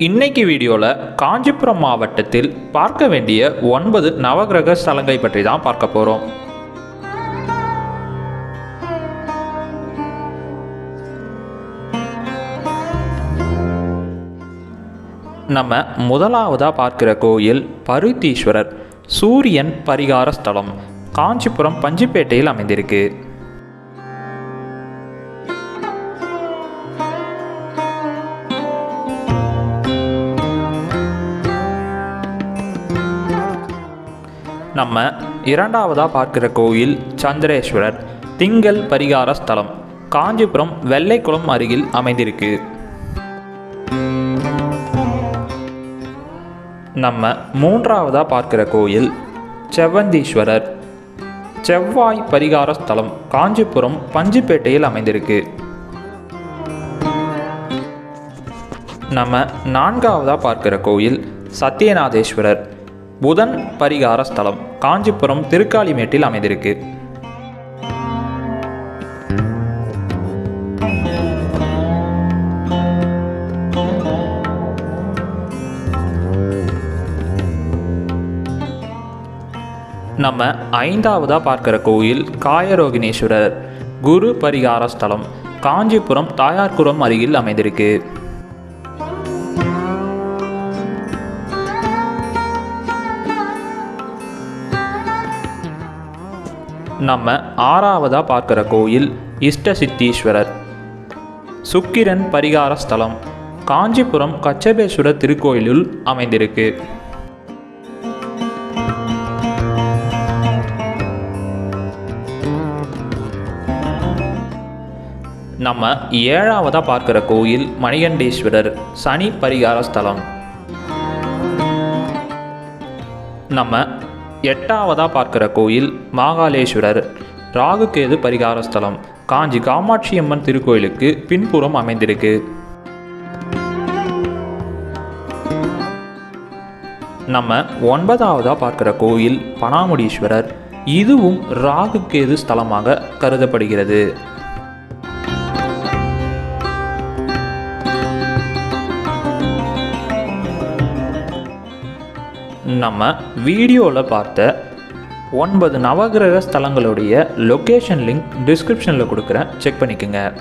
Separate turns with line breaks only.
இன்னைக்கு வீடியோவில் காஞ்சிபுரம் மாவட்டத்தில் பார்க்க வேண்டிய ஒன்பது நவகிரக ஸ்தலங்களை பற்றி தான் பார்க்க போகிறோம் நம்ம முதலாவதாக பார்க்கிற கோயில் பருத்தீஸ்வரர் சூரியன் பரிகார ஸ்தலம் காஞ்சிபுரம் பஞ்சிப்பேட்டையில் அமைந்திருக்கு. நம்ம இரண்டாவதாக பார்க்குற கோயில் சந்திரேஸ்வரர் திங்கள் பரிகார ஸ்தலம். காஞ்சிபுரம் வெள்ளைக்குளம் அருகில் அமைந்திருக்கு. நம்ம மூன்றாவதாக பார்க்குற கோயில் செவ்வந்தீஸ்வரர். செவ்வாய் பரிகார ஸ்தலம் காஞ்சிபுரம் பஞ்சிப்பேட்டையில் அமைந்திருக்கு. நம்ம நான்காவதாக பார்க்குற கோயில் சத்யநாதேஸ்வரர். புதன் பரிகார ஸ்தலம். காஞ்சிபுரம் திருக்காளிமேட்டில் அமைந்திருக்கு. நம்ம ஐந்தாவதாக பார்க்குற கோயில் காயரோகினேஸ்வரர் குரு பரிகார ஸ்தலம். காஞ்சிபுரம் தாயார்குளம் அருகில் அமைந்திருக்கு. நம்ம ஆறாவதாக பார்க்குற கோயில் இஷ்ட சித்தீஸ்வரர் சுக்கிரன் பரிகார ஸ்தலம் காஞ்சிபுரம் கச்சபேஸ்வரர் திருக்கோயிலுள் அமைந்திருக்கு. நம்ம ஏழாவதாக பார்க்குற கோயில் மணிகண்டேஸ்வரர் சனி பரிகார ஸ்தலம். நம்ம எட்டாவதாக பார்க்குற கோயில் மாகாளேஸ்வரர் ராகுகேது பரிகார ஸ்தலம் காஞ்சி காமாட்சி அம்மன் திருக்கோயிலுக்கு பின்புறம் அமைந்திருக்கு. நம்ம ஒன்பதாவதாக பார்க்குற கோயில் பனாமுடீஸ்வரர். இதுவும் ராகுகேது ஸ்தலமாக கருதப்படுகிறது. நம்ம வீடியோவில் பார்த்த ஒன்பது நவகிரக ஸ்தலங்களுடைய லொக்கேஷன் லிங்க் டிஸ்கிரிப்ஷனில் கொடுக்குறேன். செக் பண்ணிக்கோங்க.